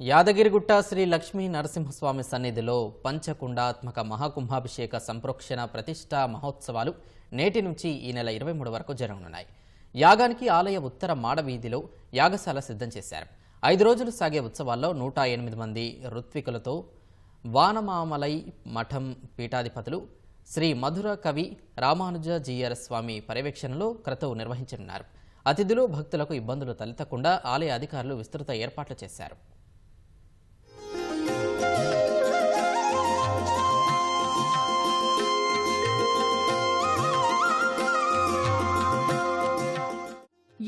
యాదగిరిగుట్ట శ్రీ లక్ష్మీ నరసింహస్వామి సన్నిధిలో పంచకుండాత్మక మహాకుంభాభిషేక సంప్రోక్షణ ప్రతిష్టా మహోత్సవాలు నేటి నుంచి ఈ నెల ఇరవై మూడు వరకు జరగనున్నాయి. యాగానికి ఆలయ ఉత్తర మాడవీధిలో యాగశాల సిద్ధం చేశారు. ఐదు రోజులు సాగే ఉత్సవాల్లో నూట ఎనిమిది మంది ఋత్వికులతో వానమామలై మఠం పీఠాధిపతులు శ్రీ మధుర కవి రామానుజ జీయర స్వామి పర్యవేక్షణలో క్రతువు నిర్వహించనున్నారు. అతిథులు భక్తులకు ఇబ్బందులు తలెత్తకుండా ఆలయ అధికారులు విస్తృత ఏర్పాట్లు చేశారు.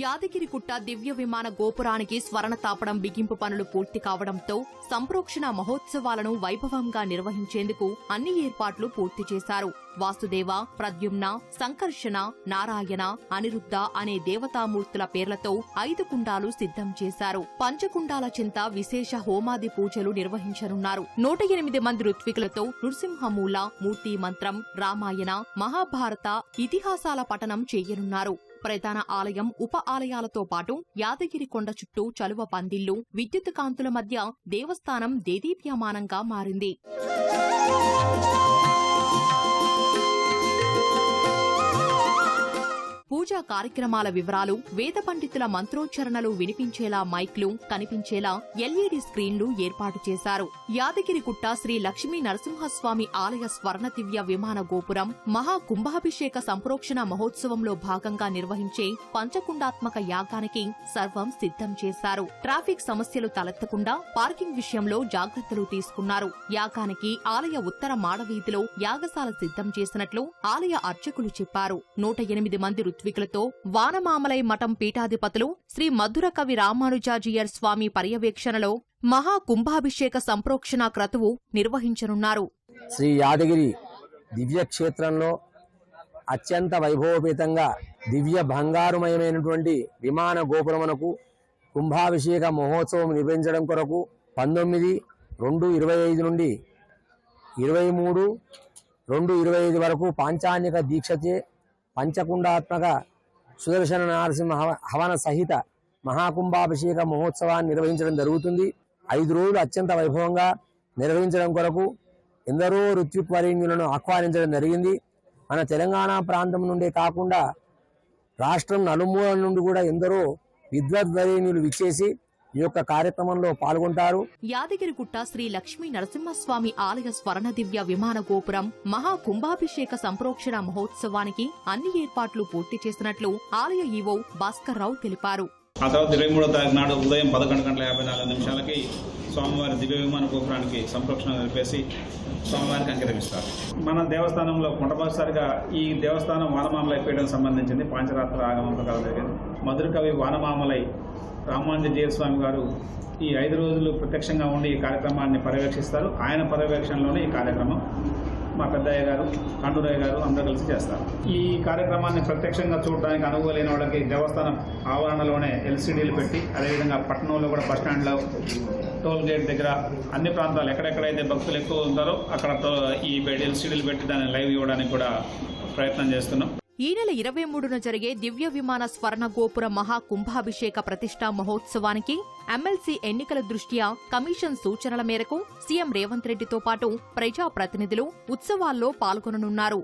యాదగిరిగుట్ట దివ్య విమాన గోపురానికి స్వర్ణ తాపడం బిగింపు పనులు పూర్తి కావడంతో సంప్రోక్షణ మహోత్సవాలను వైభవంగా నిర్వహించేందుకు అన్ని ఏర్పాట్లు పూర్తి చేశారు. వాసుదేవ ప్రద్యుమ్న సంకర్షణ నారాయణ అనిరుద్ధ అనే దేవతామూర్తుల పేర్లతో ఐదు కుండాలు సిద్ధం చేశారు. పంచకుండాల చింత విశేష హోమాది పూజలు నిర్వహించనున్నారు. నూట ఎనిమిది మంది ఋత్వికులతో నృసింహమూల మూర్తి మంత్రం రామాయణ మహాభారత ఇతిహాసాల పఠనం చేయనున్నారు. ప్రధాన ఆలయం ఉప ఆలయాలతో పాటు యాదగిరి కొండ చుట్టూ చలువ పందిళ్ళు విద్యుత్ కాంతుల మధ్య దేవస్థానం దేదీప్యమానంగా మారింది. పూజా కార్యక్రమాల వివరాలు వేద పండితుల మంత్రోచ్చరణలు వినిపించేలా మైక్లు కనిపించేలా ఎల్ఈడి స్క్రీన్లు ఏర్పాటు చేశారు. యాదగిరిగుట్ట శ్రీ లక్ష్మీ నరసింహస్వామి ఆలయ స్వర్ణ దివ్య విమాన గోపురం మహా కుంభాభిషేక సంప్రోక్షణ మహోత్సవంలో భాగంగా నిర్వహించే పంచకుండాత్మక యాగానికి సర్వం సిద్ధం చేశారు. ట్రాఫిక్ సమస్యలు తలెత్తకుండా పార్కింగ్ విషయంలో జాగ్రత్తలు తీసుకున్నారు. యాగానికి ఆలయ ఉత్తర మాడవీధిలో యాగశాల సిద్ధం చేసినట్లు ఆలయ అర్చకులు చెప్పారు. నూట ఎనిమిది మంది ఋత్వికులతో వానమామలై మఠం పీఠాధిపతులు శ్రీ మధుర కవి రామానుజాజియర్ స్వామి పర్యవేక్షణలో మహా కుంభాభిషేక సంప్రోక్షణ క్రతువు నిర్వహించనున్నారు. శ్రీ యాదగిరి దివ్యక్షేత్రంలో అత్యంత వైభవపేతంగా దివ్య బంగారుమయమైనటువంటి విమాన గోపురమునకు కుంభాభిషేక మహోత్సవం నిర్వహించడం కొరకు పంతొమ్మిది రెండు ఇరవై ఐదు నుండి ఇరవై మూడు రెండు ఇరవై ఐదు వరకు పాంచానిక దీక్షచే పంచకుండాత్మక సుదర్శన నరసింహ హవన సహిత మహాకుంభాభిషేక మహోత్సవాన్ని నిర్వహించడం జరుగుతుంది. ఐదు రోజులు అత్యంత వైభవంగా నిర్వహించడం కొరకు ఎందరో ఋత్విక్ ఆహ్వానించడం జరిగింది. మన తెలంగాణ ప్రాంతం నుండే కాకుండా రాష్ట్రం నలుమూల నుండి కూడా ఎందరో విద్వద్వరేణ్యులు విచ్చేసి ఈ యొక్క కార్యక్రమంలో పాల్గొంటారు. యాదగిరిగుట్ట శ్రీ లక్ష్మీ నరసింహస్వామి ఆలయ స్వర్ణ దివ్య విమాన గోపురం మహా కుంభాభిషేక సంప్రోక్షణ మహోత్సవానికి అన్ని ఏర్పాట్లు పూర్తి చేసినట్లు ఆలయ ఈవో భాస్కర్ రావు తెలిపారు. ఆ తర్వాత ఇరవై మూడో తారీఖు నాడు ఉదయం పదకొండు గంటల యాభై నాలుగు నిమిషాలకి స్వామివారి దివ్య విమాన గోపురానికి సంరక్షణ జరిపేసి స్వామివారికి అంకితమిస్తారు. మన దేవస్థానంలో మొట్టమొదటిసారిగా ఈ దేవస్థానం వానమామలై పీఠం సంబంధించింది. పాంచరాత్ర ఆగమం ప్రకారం జరిగింది మధుర కవి వానమామలై రామానుజ స్వామి గారు ఈ ఐదు రోజులు ప్రత్యక్షంగా ఉండి ఈ కార్యక్రమాన్ని పర్యవేక్షిస్తారు. ఆయన పర్యవేక్షణలోనే ఈ కార్యక్రమం మా పెద్దయ్య గారు కండూరయ్య గారు అందరూ కలిసి చేస్తారు. ఈ కార్యక్రమాన్ని ప్రత్యక్షంగా చూడడానికి అనుభవం లేని వాళ్ళకి దేవస్థానం ఆవరణలోనే ఎల్సీడీలు పెట్టి అదేవిధంగా పట్టణంలో కూడా బస్ స్టాండ్లో టోల్ గేట్ దగ్గర అన్ని ప్రాంతాలు ఎక్కడెక్కడైతే భక్తులు ఎక్కువ ఉంటారో అక్కడ ఈ ఎల్సీడీలు పెట్టి దాన్ని లైవ్ ఇవ్వడానికి కూడా ప్రయత్నం చేస్తున్నాం. ఈ నెల ఇరవై మూడున జరిగే దివ్య విమాన స్వర్ణ గోపుర మహా కుంభాభిషేక ప్రతిష్టా మహోత్సవానికి ఎమ్మెల్సీ ఎన్నికల దృష్ట్యా కమిషన్ సూచనల మేరకు సీఎం రేవంత్ రెడ్డితో పాటు ప్రజాప్రతినిధులు ఉత్సవాల్లో పాల్గొననున్నారు.